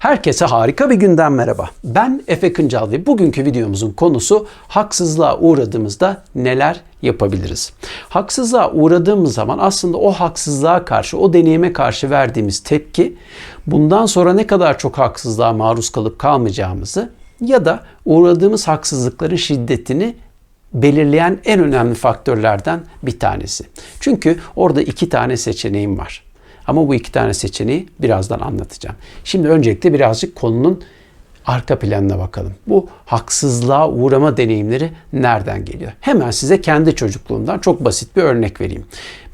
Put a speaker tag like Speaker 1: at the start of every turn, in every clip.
Speaker 1: Herkese harika bir günden merhaba. Ben Efe Kıncal ve bugünkü videomuzun konusu haksızlığa uğradığımızda neler yapabiliriz? Haksızlığa uğradığımız zaman aslında o haksızlığa karşı, o deneyime karşı verdiğimiz tepki bundan sonra ne kadar çok haksızlığa maruz kalıp kalmayacağımızı ya da uğradığımız haksızlıkların şiddetini belirleyen en önemli faktörlerden bir tanesi. Çünkü orada iki tane seçeneğim var. Ama bu iki tane seçeneği birazdan anlatacağım. Şimdi öncelikle birazcık konunun arka planına bakalım. Bu haksızlığa uğrama deneyimleri nereden geliyor? Hemen size kendi çocukluğumdan çok basit bir örnek vereyim.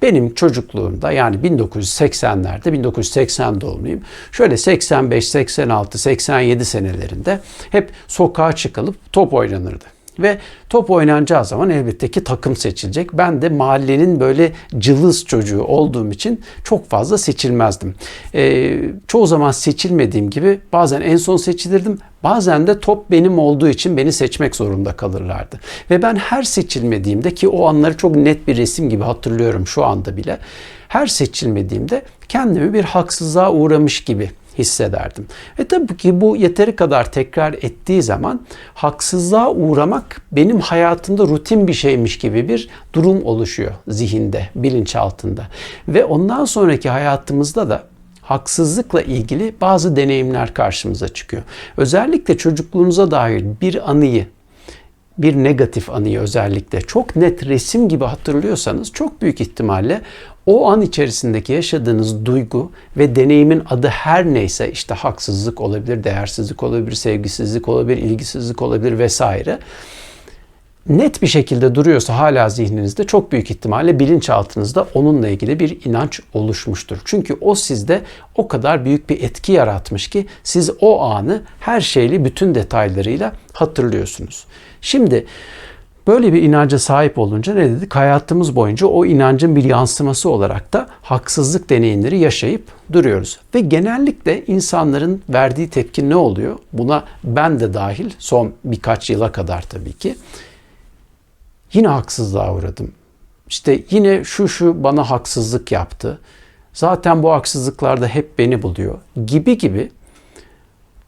Speaker 1: Benim çocukluğumda yani 1980'lerde 1980 doğumluyum. Şöyle 85, 86, 87 senelerinde hep sokağa çıkılıp top oynanırdı. Ve top oynanacağı zaman elbette ki takım seçilecek. Ben de mahallenin böyle cılız çocuğu olduğum için çok fazla seçilmezdim. Ee, çoğu zaman seçilmediğim gibi bazen en son seçilirdim. Bazen de top benim olduğu için beni seçmek zorunda kalırlardı. Ve ben her seçilmediğimde ki o anları çok net bir resim gibi hatırlıyorum şu anda bile. Her seçilmediğimde kendimi bir haksızlığa uğramış gibi hissederdim. Ve tabii ki bu yeteri kadar tekrar ettiği zaman haksızlığa uğramak benim hayatımda rutin bir şeymiş gibi bir durum oluşuyor zihinde, bilinçaltında. Ve ondan sonraki hayatımızda da haksızlıkla ilgili bazı deneyimler karşımıza çıkıyor. Özellikle çocukluğunuza dair bir anıyı bir negatif anıyı özellikle çok net resim gibi hatırlıyorsanız çok büyük ihtimalle o an içerisindeki yaşadığınız duygu ve deneyimin adı her neyse işte haksızlık olabilir, değersizlik olabilir, sevgisizlik olabilir, ilgisizlik olabilir vesaire net bir şekilde duruyorsa hala zihninizde çok büyük ihtimalle bilinçaltınızda onunla ilgili bir inanç oluşmuştur. Çünkü o sizde o kadar büyük bir etki yaratmış ki siz o anı her şeyli bütün detaylarıyla hatırlıyorsunuz. Şimdi Böyle bir inanca sahip olunca ne dedik? Hayatımız boyunca o inancın bir yansıması olarak da haksızlık deneyimleri yaşayıp duruyoruz. Ve genellikle insanların verdiği tepki ne oluyor? Buna ben de dahil son birkaç yıla kadar tabii ki. Yine haksızlığa uğradım. İşte yine şu şu bana haksızlık yaptı. Zaten bu haksızlıklarda hep beni buluyor gibi gibi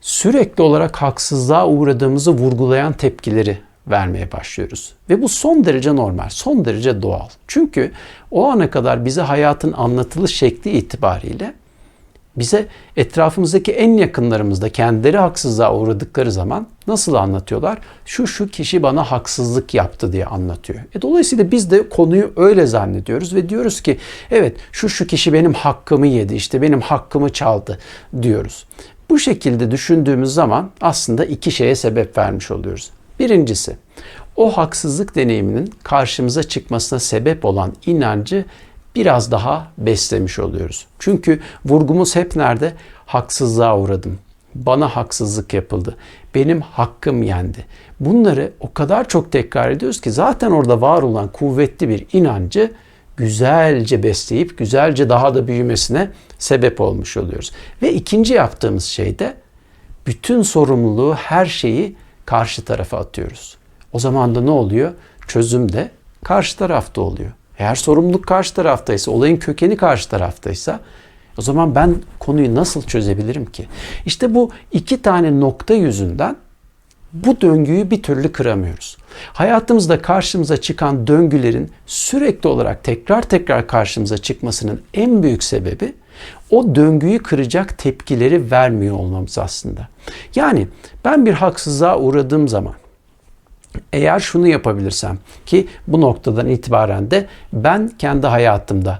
Speaker 1: sürekli olarak haksızlığa uğradığımızı vurgulayan tepkileri vermeye başlıyoruz. Ve bu son derece normal, son derece doğal. Çünkü o ana kadar bize hayatın anlatılış şekli itibariyle bize etrafımızdaki en yakınlarımızda kendileri haksızlığa uğradıkları zaman nasıl anlatıyorlar? Şu şu kişi bana haksızlık yaptı diye anlatıyor. E dolayısıyla biz de konuyu öyle zannediyoruz ve diyoruz ki evet şu şu kişi benim hakkımı yedi işte benim hakkımı çaldı diyoruz. Bu şekilde düşündüğümüz zaman aslında iki şeye sebep vermiş oluyoruz. Birincisi, o haksızlık deneyiminin karşımıza çıkmasına sebep olan inancı biraz daha beslemiş oluyoruz. Çünkü vurgumuz hep nerede? Haksızlığa uğradım. Bana haksızlık yapıldı. Benim hakkım yendi. Bunları o kadar çok tekrar ediyoruz ki zaten orada var olan kuvvetli bir inancı güzelce besleyip güzelce daha da büyümesine sebep olmuş oluyoruz. Ve ikinci yaptığımız şey de bütün sorumluluğu, her şeyi karşı tarafa atıyoruz. O zaman da ne oluyor? Çözüm de karşı tarafta oluyor. Eğer sorumluluk karşı taraftaysa, olayın kökeni karşı taraftaysa o zaman ben konuyu nasıl çözebilirim ki? İşte bu iki tane nokta yüzünden bu döngüyü bir türlü kıramıyoruz. Hayatımızda karşımıza çıkan döngülerin sürekli olarak tekrar tekrar karşımıza çıkmasının en büyük sebebi o döngüyü kıracak tepkileri vermiyor olmamız aslında. Yani ben bir haksızlığa uğradığım zaman eğer şunu yapabilirsem ki bu noktadan itibaren de ben kendi hayatımda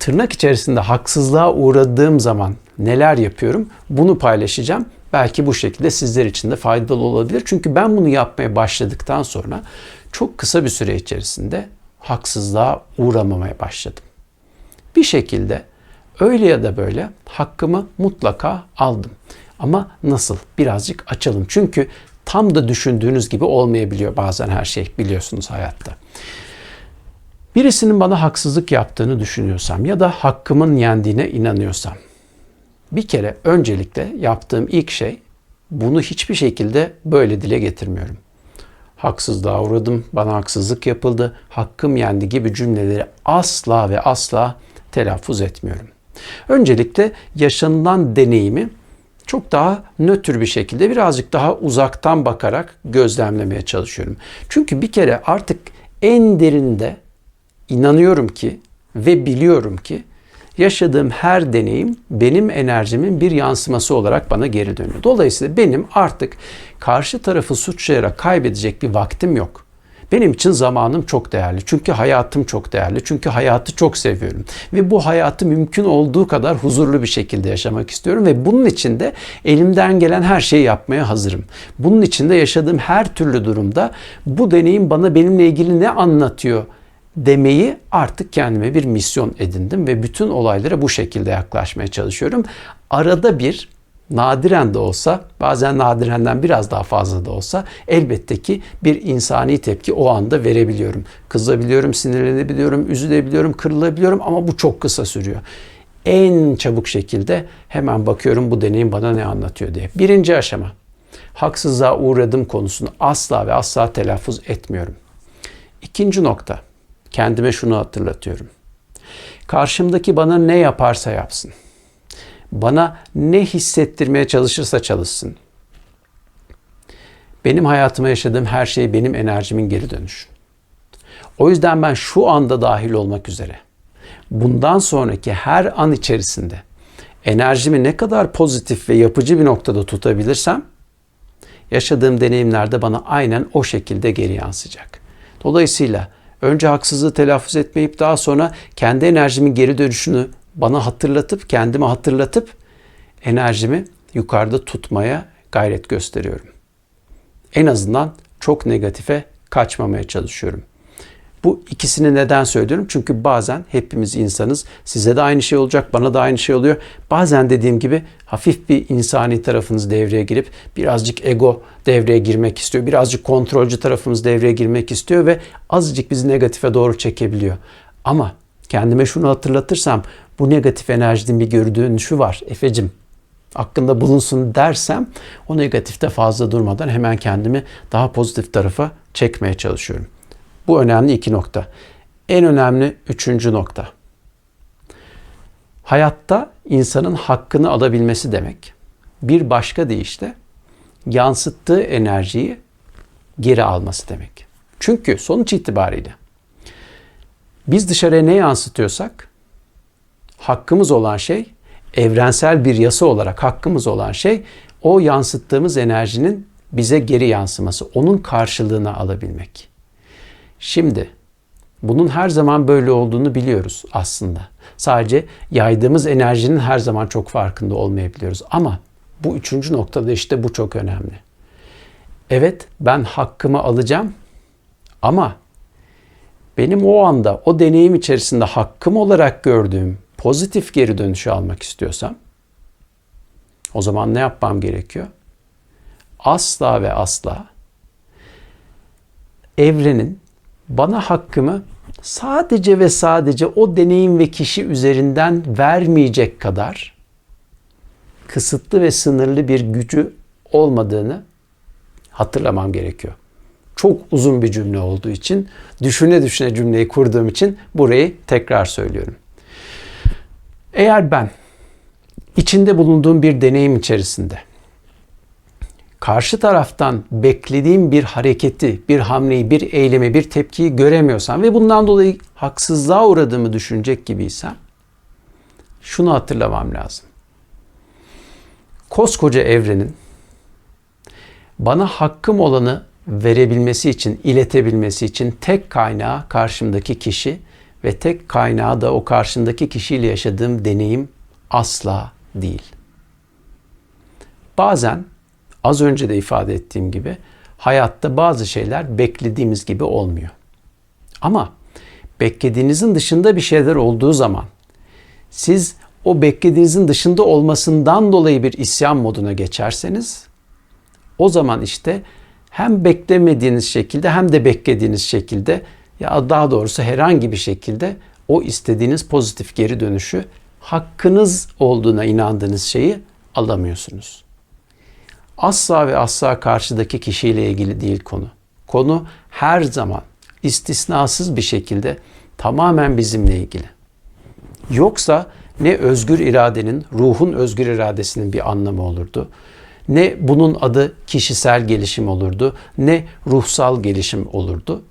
Speaker 1: tırnak içerisinde haksızlığa uğradığım zaman neler yapıyorum bunu paylaşacağım. Belki bu şekilde sizler için de faydalı olabilir. Çünkü ben bunu yapmaya başladıktan sonra çok kısa bir süre içerisinde haksızlığa uğramamaya başladım. Bir şekilde öyle ya da böyle hakkımı mutlaka aldım. Ama nasıl? Birazcık açalım. Çünkü tam da düşündüğünüz gibi olmayabiliyor bazen her şey biliyorsunuz hayatta. Birisinin bana haksızlık yaptığını düşünüyorsam ya da hakkımın yendiğine inanıyorsam bir kere öncelikle yaptığım ilk şey bunu hiçbir şekilde böyle dile getirmiyorum. Haksızlığa uğradım, bana haksızlık yapıldı, hakkım yendi gibi cümleleri asla ve asla telaffuz etmiyorum. Öncelikle yaşanılan deneyimi çok daha nötr bir şekilde birazcık daha uzaktan bakarak gözlemlemeye çalışıyorum. Çünkü bir kere artık en derinde inanıyorum ki ve biliyorum ki yaşadığım her deneyim benim enerjimin bir yansıması olarak bana geri dönüyor. Dolayısıyla benim artık karşı tarafı suçlayarak kaybedecek bir vaktim yok. Benim için zamanım çok değerli. Çünkü hayatım çok değerli. Çünkü hayatı çok seviyorum. Ve bu hayatı mümkün olduğu kadar huzurlu bir şekilde yaşamak istiyorum. Ve bunun için de elimden gelen her şeyi yapmaya hazırım. Bunun için de yaşadığım her türlü durumda bu deneyim bana benimle ilgili ne anlatıyor demeyi artık kendime bir misyon edindim ve bütün olaylara bu şekilde yaklaşmaya çalışıyorum. Arada bir nadiren de olsa, bazen nadirenden biraz daha fazla da olsa elbette ki bir insani tepki o anda verebiliyorum. Kızabiliyorum, sinirlenebiliyorum, üzülebiliyorum, kırılabiliyorum ama bu çok kısa sürüyor. En çabuk şekilde hemen bakıyorum bu deneyim bana ne anlatıyor diye. Birinci aşama. Haksızlığa uğradım konusunu asla ve asla telaffuz etmiyorum. İkinci nokta. Kendime şunu hatırlatıyorum. Karşımdaki bana ne yaparsa yapsın bana ne hissettirmeye çalışırsa çalışsın. Benim hayatıma yaşadığım her şey benim enerjimin geri dönüşü. O yüzden ben şu anda dahil olmak üzere bundan sonraki her an içerisinde enerjimi ne kadar pozitif ve yapıcı bir noktada tutabilirsem yaşadığım deneyimlerde bana aynen o şekilde geri yansıyacak. Dolayısıyla önce haksızlığı telaffuz etmeyip daha sonra kendi enerjimin geri dönüşünü bana hatırlatıp, kendime hatırlatıp enerjimi yukarıda tutmaya gayret gösteriyorum. En azından çok negatife kaçmamaya çalışıyorum. Bu ikisini neden söylüyorum? Çünkü bazen hepimiz insanız. Size de aynı şey olacak, bana da aynı şey oluyor. Bazen dediğim gibi hafif bir insani tarafınız devreye girip birazcık ego devreye girmek istiyor. Birazcık kontrolcü tarafımız devreye girmek istiyor ve azıcık bizi negatife doğru çekebiliyor. Ama kendime şunu hatırlatırsam bu negatif enerjinin bir geri dönüşü var. Efecim hakkında bulunsun dersem o negatifte fazla durmadan hemen kendimi daha pozitif tarafa çekmeye çalışıyorum. Bu önemli iki nokta. En önemli üçüncü nokta. Hayatta insanın hakkını alabilmesi demek. Bir başka deyişle yansıttığı enerjiyi geri alması demek. Çünkü sonuç itibariyle biz dışarıya ne yansıtıyorsak hakkımız olan şey evrensel bir yasa olarak hakkımız olan şey o yansıttığımız enerjinin bize geri yansıması, onun karşılığını alabilmek. Şimdi bunun her zaman böyle olduğunu biliyoruz aslında. Sadece yaydığımız enerjinin her zaman çok farkında olmayabiliyoruz. Ama bu üçüncü noktada işte bu çok önemli. Evet ben hakkımı alacağım ama benim o anda o deneyim içerisinde hakkım olarak gördüğüm pozitif geri dönüşü almak istiyorsam o zaman ne yapmam gerekiyor? Asla ve asla evrenin bana hakkımı sadece ve sadece o deneyim ve kişi üzerinden vermeyecek kadar kısıtlı ve sınırlı bir gücü olmadığını hatırlamam gerekiyor. Çok uzun bir cümle olduğu için, düşüne düşüne cümleyi kurduğum için burayı tekrar söylüyorum. Eğer ben içinde bulunduğum bir deneyim içerisinde karşı taraftan beklediğim bir hareketi, bir hamleyi, bir eylemi, bir tepkiyi göremiyorsam ve bundan dolayı haksızlığa uğradığımı düşünecek gibiysem şunu hatırlamam lazım. Koskoca evrenin bana hakkım olanı verebilmesi için, iletebilmesi için tek kaynağı karşımdaki kişi ve tek kaynağı da o karşındaki kişiyle yaşadığım deneyim asla değil. Bazen az önce de ifade ettiğim gibi hayatta bazı şeyler beklediğimiz gibi olmuyor. Ama beklediğinizin dışında bir şeyler olduğu zaman siz o beklediğinizin dışında olmasından dolayı bir isyan moduna geçerseniz o zaman işte hem beklemediğiniz şekilde hem de beklediğiniz şekilde ya daha doğrusu herhangi bir şekilde o istediğiniz pozitif geri dönüşü hakkınız olduğuna inandığınız şeyi alamıyorsunuz. Asla ve asla karşıdaki kişiyle ilgili değil konu. Konu her zaman istisnasız bir şekilde tamamen bizimle ilgili. Yoksa ne özgür iradenin, ruhun özgür iradesinin bir anlamı olurdu. Ne bunun adı kişisel gelişim olurdu, ne ruhsal gelişim olurdu.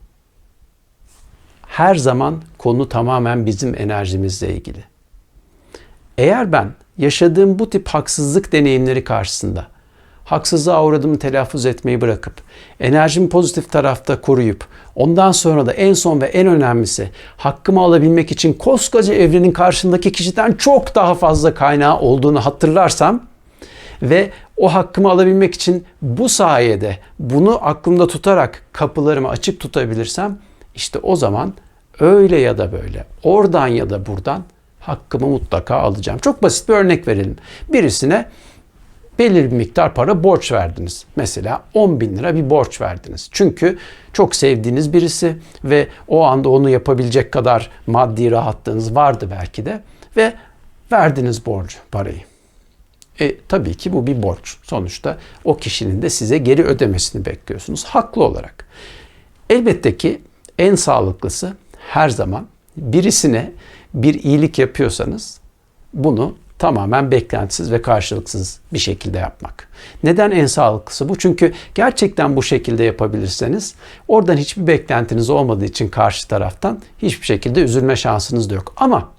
Speaker 1: Her zaman konu tamamen bizim enerjimizle ilgili. Eğer ben yaşadığım bu tip haksızlık deneyimleri karşısında haksızlığa uğradığımı telaffuz etmeyi bırakıp enerjimi pozitif tarafta koruyup ondan sonra da en son ve en önemlisi hakkımı alabilmek için koskoca evrenin karşındaki kişiden çok daha fazla kaynağı olduğunu hatırlarsam ve o hakkımı alabilmek için bu sayede bunu aklımda tutarak kapılarımı açık tutabilirsem işte o zaman öyle ya da böyle oradan ya da buradan hakkımı mutlaka alacağım. Çok basit bir örnek verelim. Birisine belirli bir miktar para borç verdiniz. Mesela 10 bin lira bir borç verdiniz. Çünkü çok sevdiğiniz birisi ve o anda onu yapabilecek kadar maddi rahatlığınız vardı belki de ve verdiniz borcu, parayı. E, tabii ki bu bir borç. Sonuçta o kişinin de size geri ödemesini bekliyorsunuz. Haklı olarak. Elbette ki en sağlıklısı her zaman birisine bir iyilik yapıyorsanız bunu tamamen beklentisiz ve karşılıksız bir şekilde yapmak. Neden en sağlıklısı bu? Çünkü gerçekten bu şekilde yapabilirseniz oradan hiçbir beklentiniz olmadığı için karşı taraftan hiçbir şekilde üzülme şansınız da yok. Ama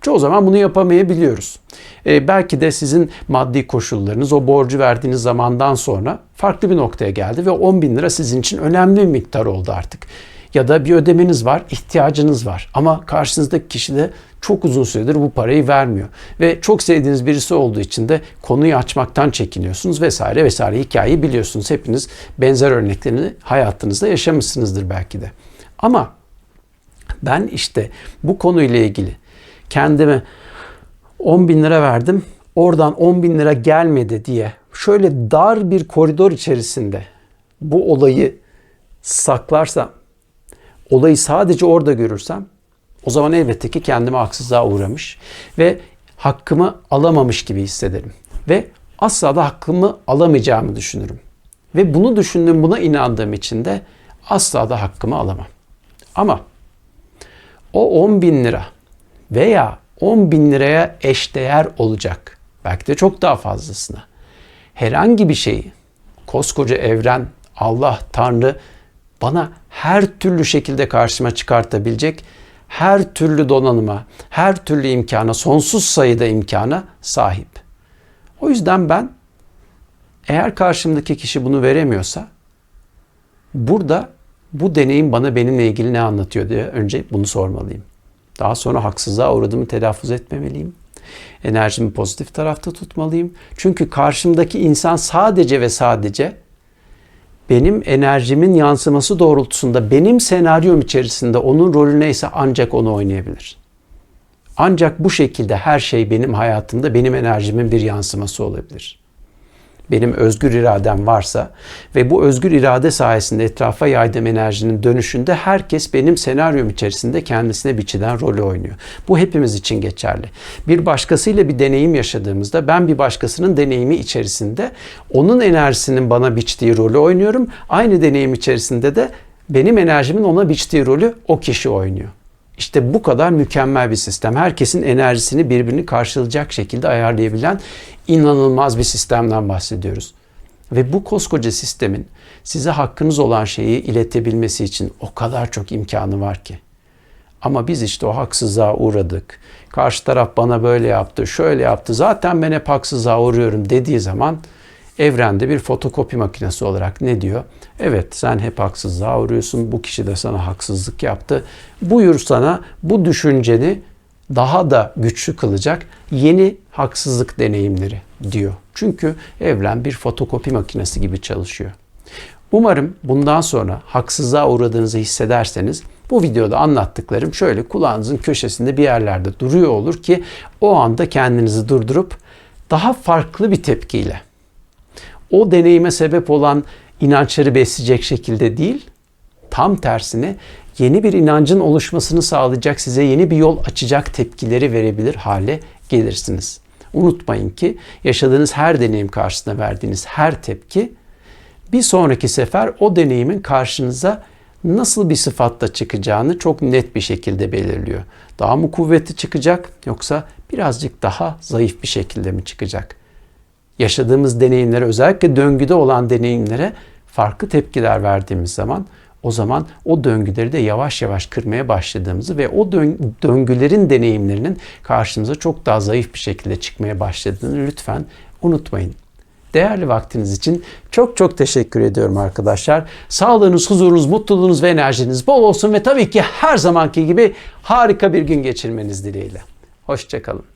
Speaker 1: çoğu zaman bunu yapamayabiliyoruz. Ee, belki de sizin maddi koşullarınız o borcu verdiğiniz zamandan sonra farklı bir noktaya geldi ve 10 bin lira sizin için önemli bir miktar oldu artık ya da bir ödemeniz var, ihtiyacınız var. Ama karşınızdaki kişi de çok uzun süredir bu parayı vermiyor. Ve çok sevdiğiniz birisi olduğu için de konuyu açmaktan çekiniyorsunuz vesaire vesaire hikayeyi biliyorsunuz. Hepiniz benzer örneklerini hayatınızda yaşamışsınızdır belki de. Ama ben işte bu konuyla ilgili kendime 10 bin lira verdim. Oradan 10 bin lira gelmedi diye şöyle dar bir koridor içerisinde bu olayı saklarsam olayı sadece orada görürsem o zaman elbette ki kendime haksızlığa uğramış ve hakkımı alamamış gibi hissederim. Ve asla da hakkımı alamayacağımı düşünürüm. Ve bunu düşündüğüm, buna inandığım için de asla da hakkımı alamam. Ama o 10 bin lira veya 10 bin liraya eşdeğer olacak, belki de çok daha fazlasına herhangi bir şeyi koskoca evren, Allah, Tanrı bana her türlü şekilde karşıma çıkartabilecek her türlü donanıma, her türlü imkana, sonsuz sayıda imkana sahip. O yüzden ben eğer karşımdaki kişi bunu veremiyorsa burada bu deneyim bana benimle ilgili ne anlatıyor diye önce bunu sormalıyım. Daha sonra haksızlığa uğradığımı telaffuz etmemeliyim. Enerjimi pozitif tarafta tutmalıyım. Çünkü karşımdaki insan sadece ve sadece benim enerjimin yansıması doğrultusunda benim senaryom içerisinde onun rolü neyse ancak onu oynayabilir. Ancak bu şekilde her şey benim hayatımda benim enerjimin bir yansıması olabilir benim özgür iradem varsa ve bu özgür irade sayesinde etrafa yaydığım enerjinin dönüşünde herkes benim senaryom içerisinde kendisine biçilen rolü oynuyor. Bu hepimiz için geçerli. Bir başkasıyla bir deneyim yaşadığımızda ben bir başkasının deneyimi içerisinde onun enerjisinin bana biçtiği rolü oynuyorum. Aynı deneyim içerisinde de benim enerjimin ona biçtiği rolü o kişi oynuyor. İşte bu kadar mükemmel bir sistem. Herkesin enerjisini birbirini karşılayacak şekilde ayarlayabilen inanılmaz bir sistemden bahsediyoruz. Ve bu koskoca sistemin size hakkınız olan şeyi iletebilmesi için o kadar çok imkanı var ki. Ama biz işte o haksızlığa uğradık. Karşı taraf bana böyle yaptı, şöyle yaptı. Zaten ben hep haksızlığa uğruyorum dediği zaman evrende bir fotokopi makinesi olarak ne diyor? Evet sen hep haksızlığa uğruyorsun. Bu kişi de sana haksızlık yaptı. Buyur sana bu düşünceni daha da güçlü kılacak yeni haksızlık deneyimleri diyor. Çünkü evren bir fotokopi makinesi gibi çalışıyor. Umarım bundan sonra haksızlığa uğradığınızı hissederseniz bu videoda anlattıklarım şöyle kulağınızın köşesinde bir yerlerde duruyor olur ki o anda kendinizi durdurup daha farklı bir tepkiyle o deneyime sebep olan inançları besleyecek şekilde değil, tam tersine yeni bir inancın oluşmasını sağlayacak, size yeni bir yol açacak tepkileri verebilir hale gelirsiniz. Unutmayın ki yaşadığınız her deneyim karşısında verdiğiniz her tepki bir sonraki sefer o deneyimin karşınıza nasıl bir sıfatla çıkacağını çok net bir şekilde belirliyor. Daha mı kuvvetli çıkacak yoksa birazcık daha zayıf bir şekilde mi çıkacak? Yaşadığımız deneyimlere özellikle döngüde olan deneyimlere farklı tepkiler verdiğimiz zaman o zaman o döngüleri de yavaş yavaş kırmaya başladığımızı ve o döngülerin deneyimlerinin karşımıza çok daha zayıf bir şekilde çıkmaya başladığını lütfen unutmayın. Değerli vaktiniz için çok çok teşekkür ediyorum arkadaşlar. Sağlığınız, huzurunuz, mutluluğunuz ve enerjiniz bol olsun ve tabii ki her zamanki gibi harika bir gün geçirmeniz dileğiyle. Hoşçakalın.